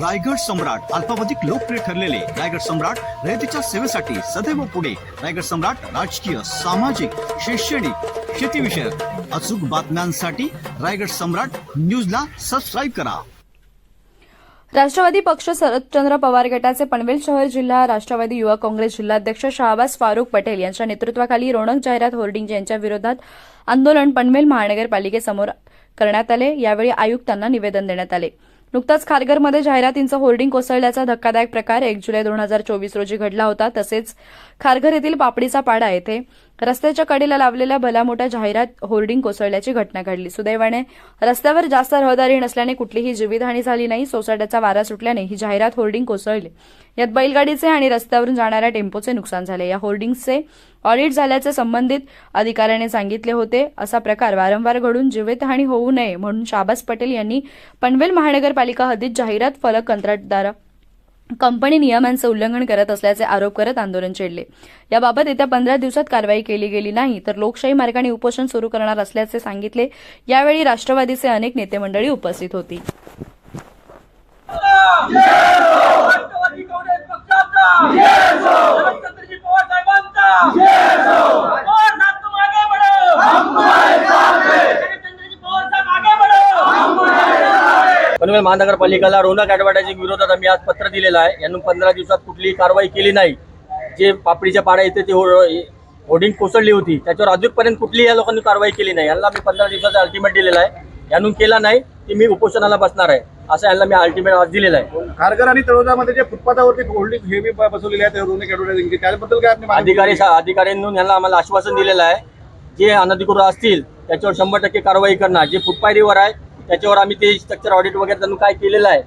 रायगड सम्राट अल्पावधिक लोकप्रिय ठरलेले रायगड सम्राट रयतेच्या सेवेसाठी सदैव पुढे. रायगड सम्राट राजकीय सामाजिक शैक्षणिक शेतीविषयक अचूक बातम्यांसाठी रायगड सम्राट न्यूजला सबस्क्राईब करा. राष्ट्रवादी पक्ष शरदचंद्र पवार गटाचे पनवेल शहर जिल्हा राष्ट्रवादी युवक काँग्रेस जिल्हाध्यक्ष शहाबाज फारुख पटेल यांच्या नेतृत्वाखाली रोणक जाहिरात होर्डिंग यांच्या विरोधात आंदोलन पनवेल महानगरपालिकेसमोर करण्यात आले. यावेळी आयुक्तांना निवेदन देण्यात आले. नुकताच खारघरमध्ये जाहिरातींचं होर्डिंग कोसळल्याचा धक्कादायक प्रकार एक जुलै दोन हजार चोवीस रोजी घडला होता. तसेच खारघर येथील पापडीचा पाडा येथे रस्त्याच्या कडेला लावलेल्या भलामोठ्या जाहिरात होर्डिंग कोसळल्याची घटना घडली. सुदैवाने रस्त्यावर जास्त रहदारी नसल्याने कुठलीही जीवितहानी झाली नाही. सोसाट्याचा वारा सुटल्याने ही जाहिरात होर्डिंग कोसळली. यात बैलगाडीचे आणि रस्त्यावरून जाणाऱ्या टेम्पोचे नुकसान झाले. या होर्डिंग्सचे ऑडिट झाल्याचे संबंधित अधिकाऱ्याने सांगितले होते. असा प्रकार वारंवार घडून जीवितहानी होऊ नये म्हणून शाबास पटेल यांनी पनवेल महानगरपालिका हद्दीत जाहिरात फलक कंत्राटदार कंपनी नियमांचं उल्लंघन करत असल्याचे आरोप करत आंदोलन छेडले याबाबत येत्या पंधरा दिवसात कारवाई केली गेली नाही तर लोकशाही मार्गाने उपोषण सुरू करणार असल्याचे सांगितले. यावेळी राष्ट्रवादीचे अनेक नेते मंडळी उपस्थित होती राष्ट्रवादी काँग्रेस पक्षाचा शरदचंद्रजी पवार साहेबांचा पवार साहेब तुम आगे बढ़ो शरदचंद्रजी पवार साहेब आगे बढ़ो पनवेल महानगरपालिकेला रोनक ऍडव्हर्टायझिंग विरोधात आम्ही आज पत्र दिलेलं आहे. यांनी पंधरा दिवसात कुठलीही कारवाई केली नाही. जे पापडीच्या पाड्या इथे ते हो- होर्डिंग कोसळली होती त्याच्यावर अजूनपर्यंत कुठलीही या लोकांनी कारवाई केली नाही. यांना मी पंधरा दिवसाचा अल्टिमेट दिलेला आहे. यांनी केला नाही की मी उपोषणाला बसणार आहे. असं यांना मी अल्टिमेट आज दिलेलं आहे. खारघर आणि तळोजामध्ये जे फुटपाथावरती होल्डिंग हेवी बसवलेले आहेत रोनिक ऍडव्हर्टायझिंग त्याबद्दल काय आपली अधिकारी? अधिकाऱ्यांनी यांना आम्हाला आश्वासन दिलेलं आहे. जे अनधिकृत असतील त्याच्यावर शंभर टक्के कारवाई करणार. जे फुटपायरीवर आहे त्याच्यावर आम्ही ते स्ट्रक्चर ऑडिट वगैरे त्यांनी काय केलेलं आहे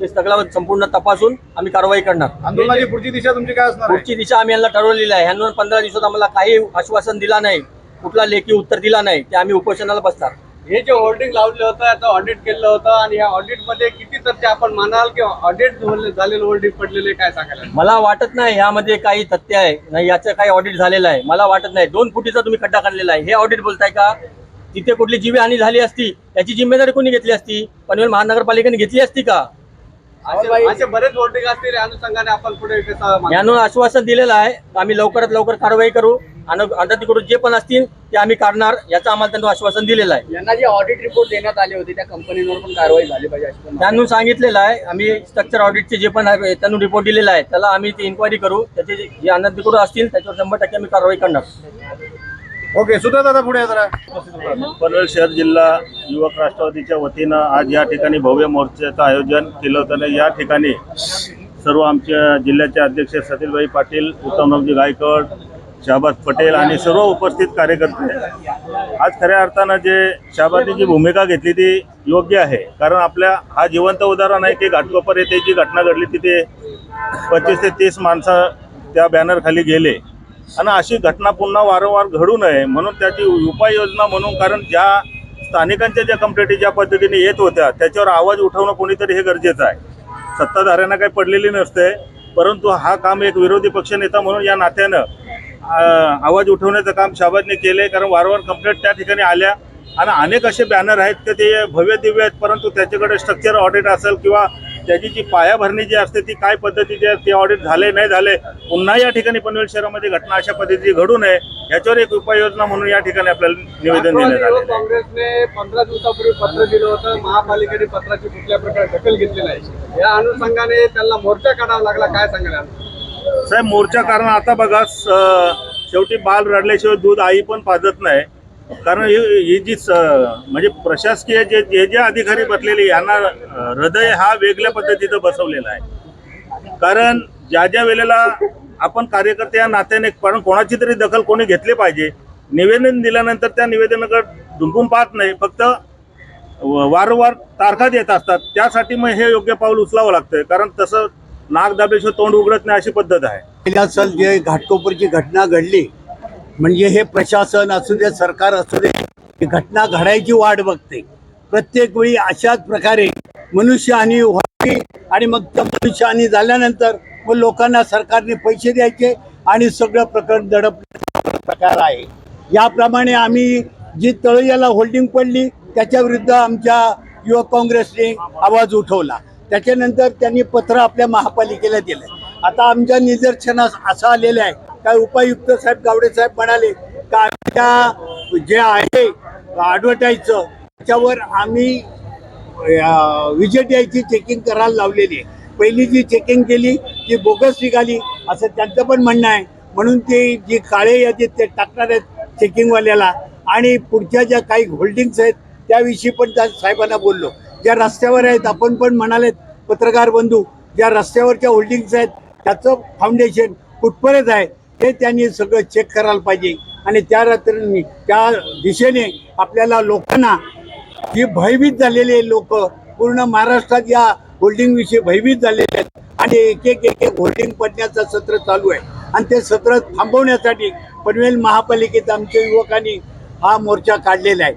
ते सगळं संपूर्ण तपासून आम्ही कारवाई करणार. आंदोलनाची पुढची दिशा तुमची काय असणार आहे? पुढची दिशा आम्ही यांना ठरवलेली आहे. ह्यांना पंधरा दिवसात आम्हाला काही आश्वासन दिला नाही. कुठला लेखी उत्तर दिला नाही. ते आम्ही उपोषणाला बसणार. हे जे होर्डिंग लावलं होतं याचं ऑडिट केलं होतं आणि या ऑडिटमध्ये किती तथ्य आपण म्हणाल की ऑडिट झालेलं होर्डिंग पडलेले काय सांगायला मला वाटत नाही ह्यामध्ये काही तथ्य आहे. नाही याचं काही ऑडिट झालेलं आहे. मला वाटत नाही. दोन फुटीचा तुम्ही खड्डा काढलेला आहे. हे ऑडिट बोलताय का? तिथे कुठली जीवहानी झाली असती त्याची जिम्मेदारी कोणी घेतली असती? पनवेल महानगरपालिकेने घेतली असती का? असे असे बरेच होर्डिंग असतील या अनुषंगाने आपण पुढे आश्वासन दिलेलं आहे. आम्ही लवकरात लवकर कारवाई करू. आणि अनधिकृत जे पण असतील ते आम्ही काढणार याचं आम्हाला त्यांना आश्वासन दिलेलं आहे. यांना जे ऑडिट रिपोर्ट देण्यात आले होते त्या कंपनीवर पण कारवाई झाली पाहिजे अशी पण मागणी. त्यांनी सांगितलेलं आहे आम्ही स्ट्रक्चर ऑडिटचे जे पण आहे त्यांनी रिपोर्ट दिलेला आहे. त्याला आम्ही ती इन्क्वायरी करू त्याचे जे- जे अनधिकृत असतील त्याच्यावर शंभर टक्के आम्ही कारवाई करणार. ओके सुद्धा दादा पुढे या जरा. पनवेल शहर जिल्हा युवक राष्ट्रवादीच्या वतीनं आज या ठिकाणी भव्य मोर्चाचं आयोजन केलं होतं. आणि या ठिकाणी सर्व आमच्या जिल्ह्याचे अध्यक्ष सतीलभाई पाटील उत्तमरावजी गायकवाड शहाबाज पटेल आणि सर्व उपस्थित कार्यकर्ते. आज खऱ्या अर्थानं जे शहाबाजनी जी भूमिका घेतली ती योग्य आहे. कारण आपल्या हा जिवंत उदाहरण आहे की घाटकोपर येथे जी घटना घडली तिथे पंचवीस ते तीस माणसं त्या बॅनरखाली गेले. आणि अशी घटना पुन्हा वारंवार घडू नये म्हणून त्याची उपाययोजना म्हणून कारण ज्या स्थानिकांच्या ज्या कंप्लेंटी ज्या पद्धतीने येत होत्या त्याच्यावर आवाज उठवणं कोणीतरी हे गरजेचं आहे. सत्ताधाऱ्यांना काही पडलेली नसते परंतु हा काम एक विरोधी पक्षनेता म्हणून या नात्यानं आवाज उठवण्याचं काम शाबाजने केले कारण वारंवार कंप्लेंट त्या ठिकाणी आल्या. आणि अनेक असे बॅनर आहेत की ते भव्य दिव्य आहेत परंतु त्याच्याकडे स्ट्रक्चर ऑडिट असेल किंवा त्याची जी पायाभरणी जी असते ती काय पद्धतीची आहे ते ऑडिट झाले नाही झाले पुन्हा या ठिकाणी पनवेल शहरामध्ये घटना अशा पद्धतीची घडू नये याच्यावर एक उपाययोजना म्हणून या ठिकाणी आपल्याला निवेदन देण्यात आले काँग्रेसने पंधरा दिवसापूर्वी पत्र दिलं होतं महापालिकेने पत्राची कुठल्या प्रकारे दखल घेतली नाही. या अनुषंगाने त्यांना मोर्चा काढावा लागला काय सांगायला साहेब मोर्चा कारण आता बघा स- शेवटी बाल रडल्याशिवाय दूध आई पण पाजत नाही. कारण ही ही जी स- म्हणजे प्रशासकीय जे जे जे अधिकारी बसलेले यांना हृदय हा वेगळ्या पद्धतीचं बसवलेला आहे. कारण ज्या ज्या वेळेला आपण कार्यकर्ते या नात्याने कारण कोणाची तरी दखल कोणी घेतली पाहिजे निवेदन दिल्यानंतर त्या निवेदनाकडे डुंकून पाहत नाही फक्त व- वारंवार तारखा देत असतात. त्यासाठी मग हे योग्य पाऊल उचलावं लागतंय. कारण तसं नाक दाबल्याशिवाय तोंड उघडत नाही अशी पद्धत आहे. गेल्या जे घाटकोपरची घटना घडली म्हणजे हे प्रशासन असू दे सरकार असू दे ही घटना घडायची वाट बघते. प्रत्येक वेळी अशाच प्रकारे मनुष्यहानी व्हावी आणि मग त्या मनुष्यहानी झाल्यानंतर मग लोकांना सरकारने पैसे द्यायचे आणि सगळं प्रकरण दडपण्याचा प्रकार आहे. याप्रमाणे आम्ही जी तळयाला होल्डिंग पडली त्याच्या विरुद्ध आमच्या युवक काँग्रेसने आवाज उठवला. त्याच्यानंतर त्यांनी पत्र आपल्या महापालिकेला दिलं. आता आमच्या निदर्शनास असं आलेलं आहे. काय उपायुक्त साहेब गावडे साहेब म्हणाले का आमच्या जे आहे ॲडव्हर्टाईजचं त्याच्यावर आम्ही विजेट यायची चेकिंग करायला लावलेली आहे. पहिली जी चेकिंग केली ती बोगस निघाली असं त्यांचं पण म्हणणं आहे. म्हणून ते जी काळे यादीत ते टाकणार आहेत चेकिंगवाल्याला आणि पुढच्या ज्या काही होल्डिंग्स आहेत त्याविषयी पण त्या साहेबांना बोललो. ज्या रस्त्यावर आहेत आपण पण म्हणालेत पत्रकार बंधू ज्या रस्त्यावरच्या होल्डिंग्स आहेत त्याचं फाउंडेशन कुठपर्यंत आहे हे त्यांनी सगळं चेक करायला पाहिजे. आणि त्या रात्री त्या दिशेने आपल्याला लोकांना जी भयभीत झालेले लोक पूर्ण महाराष्ट्रात या होल्डिंग विषयी भयभीत झालेले आहेत. आणि एक एक एक एक होल्डिंग पडण्याचं सत्र चालू आहे. आणि ते सत्र थांबवण्यासाठी पनवेल महापालिकेत आमच्या युवकांनी हा मोर्चा काढलेला आहे.